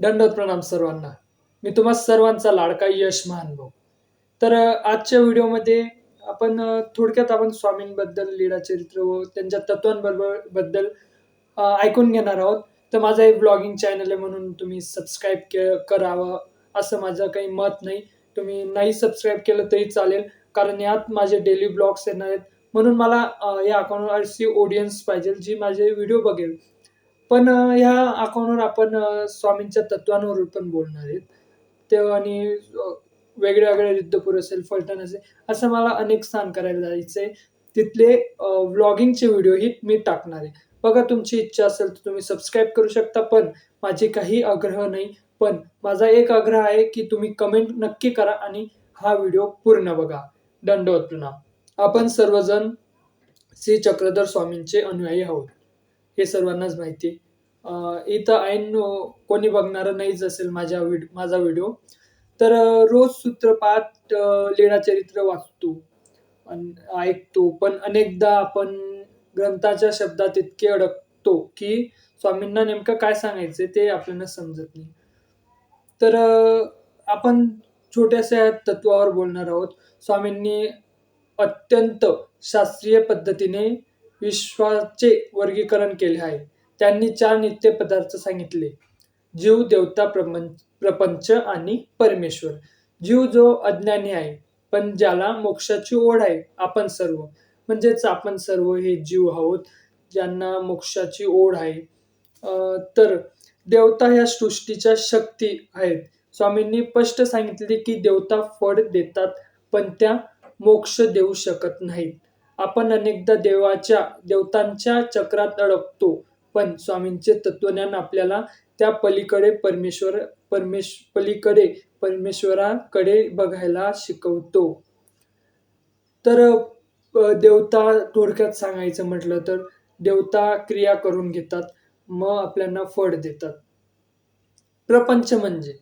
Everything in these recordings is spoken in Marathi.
दंडवत प्रणाम सर्वांना. मी तुम्हा सर्वांचा लाडका यश महानुभव. तर आजच्या व्हिडिओमध्ये आपण थोडक्यात आपण स्वामींबद्दल लीडाचरित्र व त्यांच्या तत्वांबरोबरबद्दल ऐकून घेणार आहोत. तर माझं एक ब्लॉगिंग चॅनल आहे म्हणून तुम्ही सबस्क्राईब के करावं असं माझं काही मत नाही. तुम्ही नाही सबस्क्राईब केलं तरी चालेल कारण यात माझे डेली ब्लॉग्स येणार आहेत. म्हणून मला या अकाउंट अशी ऑडियन्स पाहिजे जी माझे व्हिडिओ बघेल. पण अ, ह्या अकाउंटवर आपण अ, स्वामींच्या तत्वांवर पण बोलणार आहेत. ते आणि अ, वेगळ्या वेगळ्या युद्धपूर असेल फलटण असेल असं मला अनेक स्थान करायला जायचं आहे तिथले व्लॉगिंगचे व्हिडिओही मी टाकणार आहे. बघा तुमची इच्छा असेल तर तुम्ही सबस्क्राईब करू शकता पण माझी काही आग्रह नाही. पण माझा एक आग्रह आहे की तुम्ही कमेंट नक्की करा आणि हा व्हिडिओ पूर्ण बघा. दंडवत प्रणाम. आपण सर्वजण श्री चक्रधर स्वामींचे अनुयायी आहोत. हे सर्वांनाच माहिती आहे. इथं ऐन कोणी बघणारं नाहीच असेल माझ्या व्हिड माझा व्हिडिओ तर रोज सूत्रपाठ अं, लीळाचरित्र वाचतो अन ऐकतो. पण अनेकदा आपण ग्रंथाच्या शब्दात इतके अडकतो की स्वामींना नेमकं काय सांगायचं ते आपल्याला समजत नाही. तर आपण छोट्याशा तत्वावर बोलणार आहोत. स्वामींनी अत्यंत शास्त्रीय पद्धतीने विश्वाचे वर्गीकरण केले आहे. त्यांनी चार नित्य पदार्थ सांगितले. जीव देवता प्रपंच प्रपंच आणि परमेश्वर. जीव जो अज्ञानी आहे पण ज्याला मोक्षाची ओढ आहे आपण सर्व. म्हणजेच आपण सर्व हे जीव आहोत ज्यांना मोक्षाची ओढ आहे. तर देवता ह्या सृष्टीच्या शक्ती आहेत. स्वामींनी स्पष्ट सांगितले की देवता फळ देतात पण त्या मोक्ष देऊ शकत नाहीत. आपण अनेकदा देवाच्या देवतांच्या चक्रात अडकतो. पण स्वामींचे तत्वज्ञान आपल्याला त्या पलीकडे परमेश्वर परमेश पलीकडे परमेश्वराकडे बघायला शिकवतो. तर देवता थोडक्यात सांगायचं म्हटलं तर देवता क्रिया करून घेतात मग आपल्याला फळ देतात. प्रपंच म्हणजे?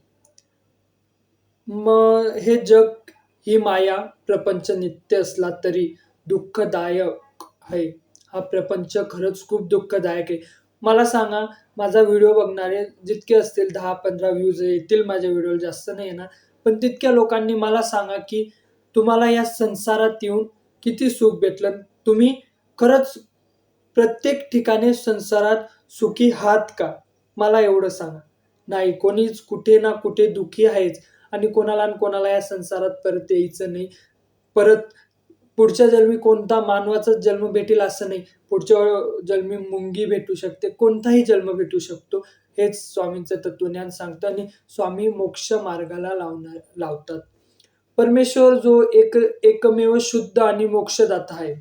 मग हे जग ही माया प्रपंच नित्य असला तरी दुःखदायक आहे. हा प्रपंच खरंच खूप दुःखदायक आहे. मला सांगा माझा व्हिडिओ बघणारे जितके असतील दहा पंधरा व्ह्यूज येतील माझ्या व्हिडिओला जास्त नाही येणार. पण तितक्या लोकांनी मला सांगा की तुम्हाला या संसारात येऊन किती सुख भेटलं. तुम्ही खरंच प्रत्येक ठिकाणी संसारात सुखी आहात का? मला एवढं सांगा. नाही कोणीच कुठे ना कुठे दुखी आहेच आणि कोणाला न कोणाला या संसारात परत यायचं नाही. परत पुढच्या जन्मी कोणता मानवाचाच जन्म भेटेल असं नाही. पुढच्या जन्मी मुंगी भेटू शकते कोणताही जन्म भेटू शकतो. हेच स्वामींचं तत्वज्ञान सांगतं आणि स्वामी मोक्ष मार्गाला लावणार लावतात. परमेश्वर जो एक एकमेव शुद्ध आणि मोक्षदाता आहे.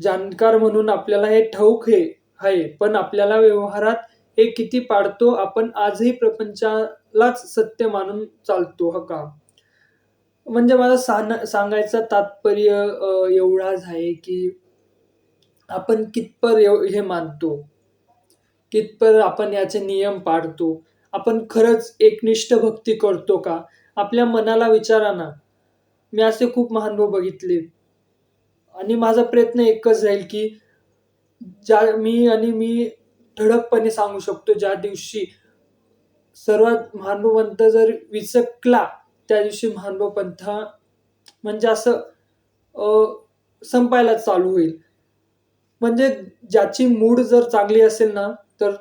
जाणकार म्हणून आपल्याला हे ठाऊक हे आहे पण आपल्याला व्यवहारात हे किती पाडतो आपण आजही प्रपंचालाच सत्य मानून चालतो हा का? म्हणजे मला सांग सांगायचं तात्पर्य अ, एवढाच आहे की आपण कितपर एव- हे मानतो. कितपर आपण याचे नियम पाळतो. आपण खरंच एकनिष्ठ भक्ती करतो का? आपल्या मनाला विचारा ना. मी असे खूप महानुभव बघितले. आणि माझा प्रयत्न एकच राहील की ज्या मी आणि मी ठळकपणे सांगू शकतो ज्या दिवशी सर्वात महानुभवंत जर विचकला त्या दिवशी महानुभव पंथ म्हणजे असं संपायला चालू होईल. म्हणजे ज्याची मूड जर चांगली असेल ना तर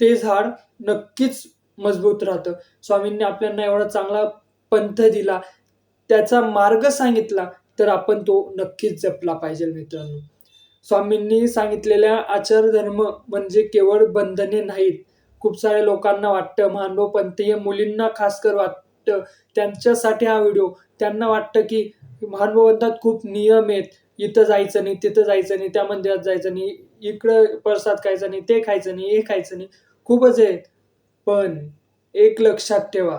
ते झाड नक्कीच मजबूत राहतं. स्वामींनी आपल्याला एवढा चांगला पंथ दिला त्याचा मार्ग सांगितला तर आपण तो नक्कीच जपला पाहिजे मित्रांनो. स्वामींनी सांगितलेल्या आचारधर्म म्हणजे केवळ बंधने नाहीत. खूप साऱ्या लोकांना वाटतं मानव पंथीय मुलींना खास कर वाटतं त्यांच्यासाठी हा व्हिडिओ. त्यांना वाटतं की महानुभवंतात खूप नियम आहेत. इथं जायचं नाही तिथं जायचं नाही त्या मंदिरात जायचं नाही इकडं प्रसाद खायचा नाही ते खायचं नाही हे खायचं नाही. खूपच आहे पण एक लक्षात ठेवा.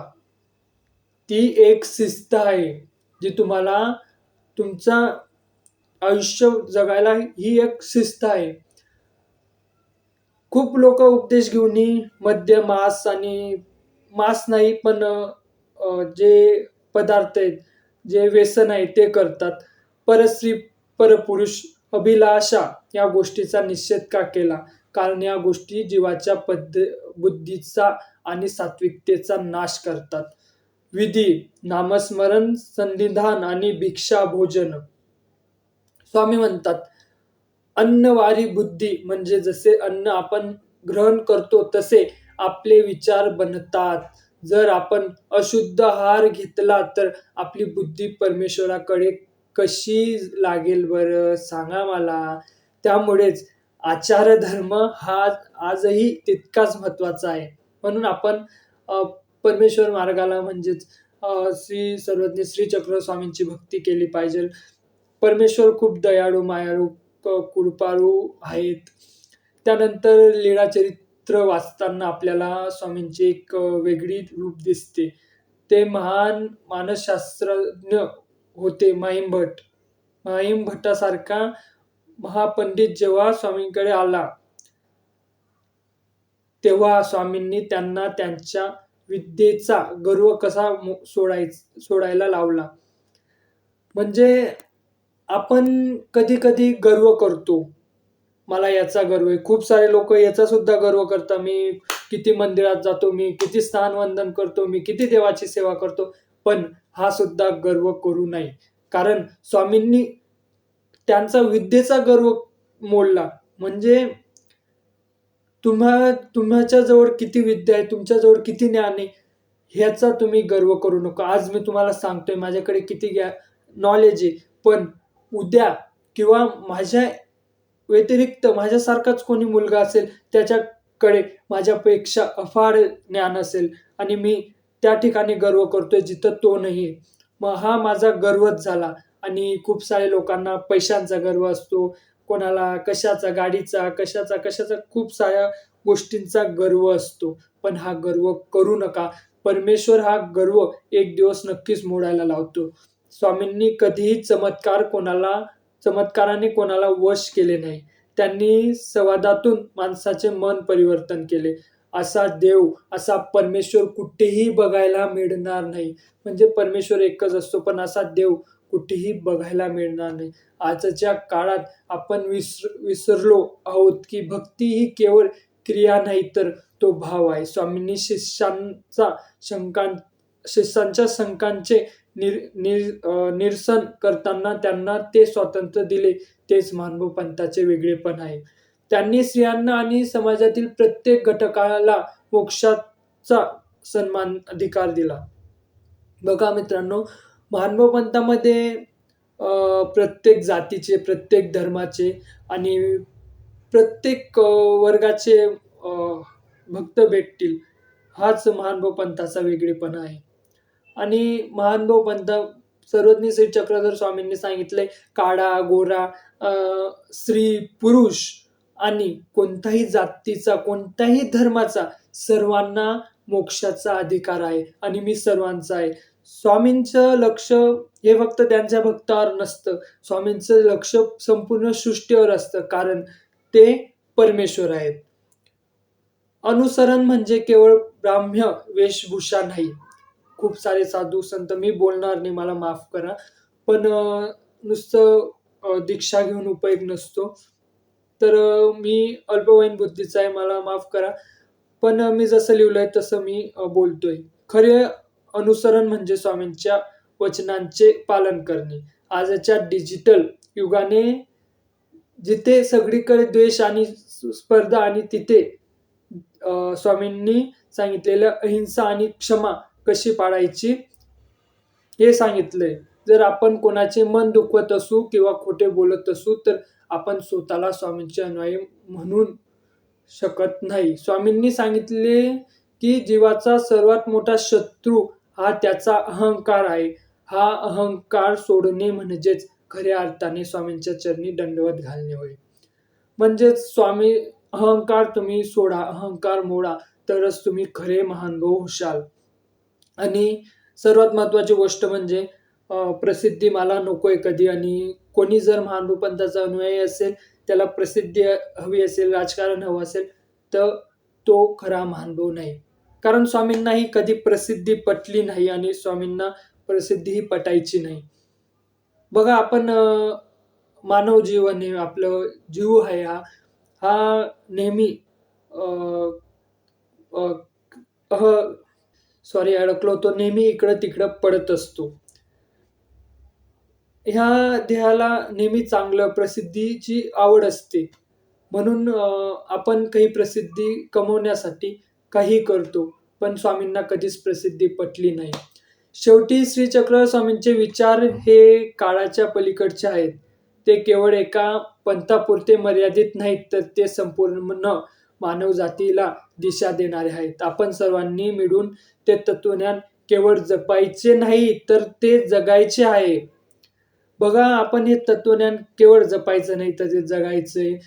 ती एक शिस्त आहे जी तुम्हाला तुमचा आयुष्य जगायला ही एक शिस्त आहे. खूप लोक उपदेश घेऊन मद्य मांस आणि मांस नाही पण जे पदार्थ आहेत जे व्यसन आहे ते करतात. परस्त्री परपुरुष अभिलाषा या गोष्टीचा निषेध का केला? कारण या गोष्टी जीवाच्या पद्ध बुद्धीचा आणि सात्विकतेचा नाश करतात. विधी नामस्मरण संधिधान आणि भिक्षा भोजन. स्वामी म्हणतात अन्नवारी बुद्धी म्हणजे जसे अन्न आपण ग्रहण करतो तसे आपले विचार बनतात. जर आपण अशुद्ध आहार घेतला तर आपली बुद्धी परमेश्वराकडे कशी लागेल बरं? सांगा मला. त्यामुळेच आचार धर्म हा आजही तितकाच महत्त्वाचा आहे. म्हणून आपण परमेश्वर मार्गाला म्हणजेच श्री सर्वज्ञ श्री चक्र स्वामींची भक्ती केली पाहिजे. परमेश्वर खूप दयाळू मायाळू कृपाळू आहेत. त्यानंतर लीळा पत्र वाचताना आपल्याला स्वामींची एक वेगळी रूप दिसते. ते महान मानसशास्त्रज्ञ होते माहीम भट. माहीम भट्टासारखा महापंडित जेव्हा स्वामींकडे आला तेव्हा स्वामींनी त्यांना त्यांच्या विद्येचा गर्व कसा सोडाय सोडायला लावला. म्हणजे आपण कधी कधी गर्व करतो. मला याचा गर्व आहे. खूप सारे लोक याचा सुद्धा गर्व करतात. मी किती मंदिरात जातो मी किती स्थान वंदन करतो मी किती देवाची सेवा करतो पण हा सुद्धा गर्व करू नये. कारण स्वामींनी त्यांचा विद्येचा गर्व मोडला. म्हणजे तुम्हा तुमच्या जवळ किती विद्या आहे तुमच्याजवळ किती ज्ञान आहे ह्याचा तुम्ही गर्व करू नका. आज मी तुम्हाला सांगतोय माझ्याकडे किती ग्या नॉलेज आहे. पण उद्या किंवा माझ्या व्यतिरिक्त माझ्यासारखाच कोणी मुलगा असेल त्याच्याकडे माझ्यापेक्षा अफाड ज्ञान असेल आणि मी त्या ठिकाणी गर्व करतोय जिथं तो नाही. आहे मग हा माझा गर्वच झाला आणि खूप सारे लोकांना पैशांचा गर्व असतो कोणाला कशाचा गाडीचा कशाचा कशाचा खूप साऱ्या गोष्टींचा गर्व असतो. पण हा गर्व करू नका. परमेश्वर हा गर्व एक दिवस नक्कीच मोडायला लावतो. स्वामींनी कधीही चमत्कार कोणाला चमत्काराने कोणाला वश केले नाही. त्यांनी संवादातून माणसाचे मन परिवर्तन केले. असा देव असा परमेश्वर कुठेही बघायला मिळणार नाही. म्हणजे परमेश्वर एकच असतो पण असा देव कुठेही बघायला मिळणार नाही. आजच्या काळात आपण विसर विसरलो आहोत की भक्ती ही केवळ क्रिया नाही तर तो भाव आहे. स्वामींनी शिष्यांचा शंकां शिष्यांच्या शंकांचे निर निर निरसन करताना त्यांना ते स्वातंत्र्य दिले. तेच मानव पंथाचे वेगळेपण आहे. त्यांनी स्त्रियांना आणि समाजातील प्रत्येक घटकाला मोक्षाचा सन्मान अधिकार दिला. बघा मित्रांनो मानव पंथामध्ये प्रत्येक जातीचे प्रत्येक धर्माचे आणि प्रत्येक वर्गाचे भक्त भेटतील. हाच महानुभव पंथाचा वेगळेपणा आहे. आणि महानुभव पंत सर्वज्ञ श्री चक्रधर स्वामींनी सांगितलंय काळा गोरा स्त्री पुरुष आणि कोणताही जातीचा कोणत्याही धर्माचा सर्वांना मोक्षाचा अधिकार आहे आणि मी सर्वांचा आहे. स्वामींचं लक्ष हे फक्त त्यांच्या भक्तावर नसतं. स्वामींचं लक्ष संपूर्ण सृष्टीवर असतं कारण ते परमेश्वर आहेत. अनुसरण म्हणजे केवळ ब्राह्म्य वेशभूषा नाही. खूप सारे साधू संत मी बोलणार नाही मला माफ करा. पण नुसतं दीक्षा घेऊन उपयोग नसतो. तर मी अल्पवयीन बुद्धीचा आहे मला माफ करा. पण मी जसं लिहिलंय तसं मी बोलतोय. खरे अनुसरण म्हणजे स्वामींच्या वचनांचे पालन करणे. आजच्या डिजिटल युगाने जिथे सगळीकडे द्वेष आणि स्पर्धा आणि तिथे स्वामींनी सांगितलेलं अहिंसा आणि क्षमा कशी पाळायची? हे सांगितलंय. जर आपण कोणाचे मन दुखवत असू किंवा खोटे बोलत असू तर आपण स्वतःला स्वामींचे अनुयायी म्हणून शकत नाही. स्वामींनी सांगितले की जीवाचा सर्वात मोठा शत्रू हा त्याचा अहंकार आहे. हा अहंकार सोडणे म्हणजेच खऱ्या अर्थाने स्वामींच्या चरणी दंडवत घालणे होय. म्हणजेच स्वामी अहंकार तुम्ही सोडा अहंकार मोडा तरच तुम्ही खरे महानुभव होशाल. आणि सर्वात महत्त्वाची गोष्ट म्हणजे प्रसिद्धी मला नकोय कधी आणि कोणी जर महानुभव अनुयायी असेल त्याला प्रसिद्धी हवी असेल राजकारण हवं असेल तर तो खरा महानुभव नाही. कारण स्वामींनाही कधी प्रसिद्धी पटली नाही आणि स्वामींना प्रसिद्धीही पटायची नाही. बघा आपण मानव जीवन हे आपलं जीव आहे हा हा नेहमी सॉरी अडकलो तो नेहमी इकडं तिकडं पडत असतो. ह्या देहाला नेहमी चांगलं प्रसिद्धीची आवड असते. म्हणून आपण काही प्रसिद्धी कमवण्यासाठी काही करतो पण स्वामींना कधीच प्रसिद्धी पटली नाही. शेवटी श्री चक्र स्वामींचे विचार हे काळाच्या पलीकडचे आहेत. ते केवळ एका पंथापुरते मर्यादित नाहीत तर ते संपूर्ण मानव जातीला दिशा देणारे आहेत. आपण सर्वांनी मिळून ते तत्वज्ञान केवळ जपायचे नाही तर ते जगायचे आहे. बघा आपण हे तत्वज्ञान केवळ जपायचं नाही तर ते जगायचे.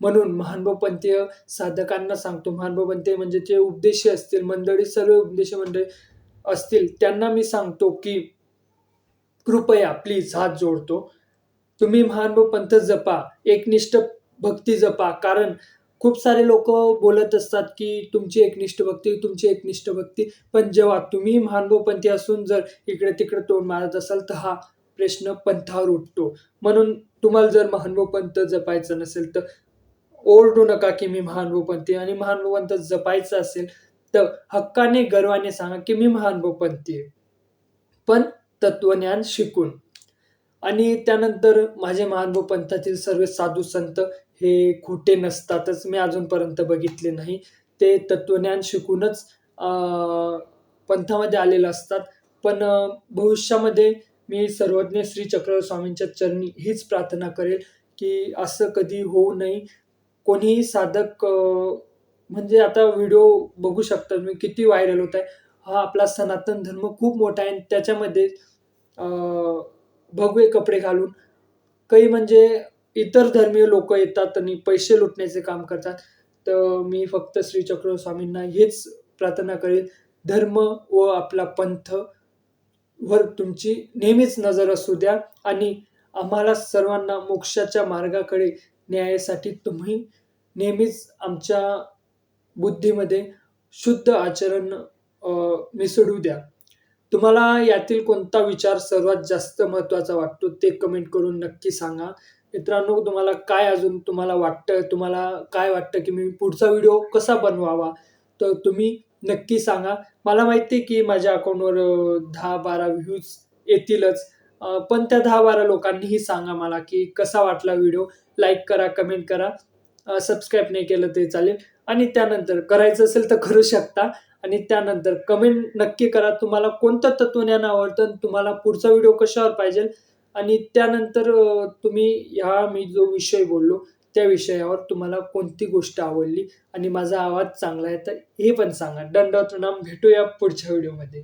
म्हणून महानुभवपंथीय साधकांना सांगतो. महानुभवपंथीय म्हणजे जे उपदेशी असतील मंडळी सर्व उपदेश मंडळी असतील त्यांना मी सांगतो की कृपया प्लीज हात जोडतो. तुम्ही महानुभव पंथ जपा. एकनिष्ठ भक्ती जपा. कारण खूप सारे लोक बोलत असतात की तुमची एकनिष्ठ भक्ती तुमची एकनिष्ठ भक्ती. पण जेव्हा तुम्ही महानुभवपंथी असून जर इकडे तिकडे तोंड मारत असाल तर हा प्रश्न पंथावर उठतो. म्हणून तुम्हाला जर महानुभवपंथ जपायचं नसेल तर ओरडू नका की मी महानुभवपंथी आणि महानुभवपंथ जपायचं असेल तर हक्काने गर्वाने सांगा की मी महानुभवपंथी आहे. पण तत्वज्ञान शिकून. आणि त्यानंतर माझे महानुभव पंथातील सर्व साधू संत हे खोटे नसतातच मी अजूनपर्यंत बघितले नाही. ते तत्वज्ञान शिकूनच पंथामध्ये आलेले असतात. पण भविष्यामध्ये मी सर्वज्ञ श्री चक्र स्वामींच्या चरणी हीच प्रार्थना करेल की असं कधी होऊ नये. कोणीही साधक म्हणजे आता व्हिडिओ बघू शकतात मी किती व्हायरल होत आहे. हा आपला सनातन धर्म खूप मोठा आहे आणि त्याच्यामध्ये भगवे कपडे घालून काही म्हणजे इतर धर्मीय लोक येतात आणि पैसे लुटण्याचे काम करतात. तर मी फक्त श्री चक्र स्वामींना हेच प्रार्थना करेल धर्म व आपला पंथ वर तुमची नेहमीच नजर असू द्या आणि आम्हाला सर्वांना मोक्षाच्या मार्गाकडे न्यायासाठी तुम्ही नेहमीच आमच्या बुद्धीमध्ये शुद्ध आचरण मिसळू द्या. तुम्हाला यातील कोणता विचार सर्वात जास्त महत्त्वाचा वाटतो ते कमेंट करून नक्की सांगा. मित्रांनो तुम्हाला काय अजून तुम्हाला वाटतं? तुम्हाला काय वाटतं की मी पुढचा व्हिडिओ कसा बनवावा? तर तुम्ही नक्की सांगा. मला माहिती आहे की माझ्या अकाउंटवर दहा बारा व्ह्यूज येतीलच. पण त्या दहा बारा लोकांनीही सांगा मला की कसा वाटला व्हिडिओ. लाईक करा कमेंट करा. सबस्क्राईब नाही केलं तरी चालेल. आणि त्यानंतर करायचं असेल तर करू शकता. आणि त्यानंतर कमेंट नक्की करा. तुम्हाला कोणतं तत्वज्ञान आवडतं तुम्हाला पुढचा व्हिडिओ कशावर पाहिजे आणि त्यानंतर अ, तुम्ही ह्या मी जो विषय बोललो त्या विषयावर तुम्हाला कोणती गोष्ट आवडली? आणि माझा आवाज चांगला आहे तर हे पण सांगा. दंडवत नाम भेटूया पुढच्या व्हिडिओमध्ये.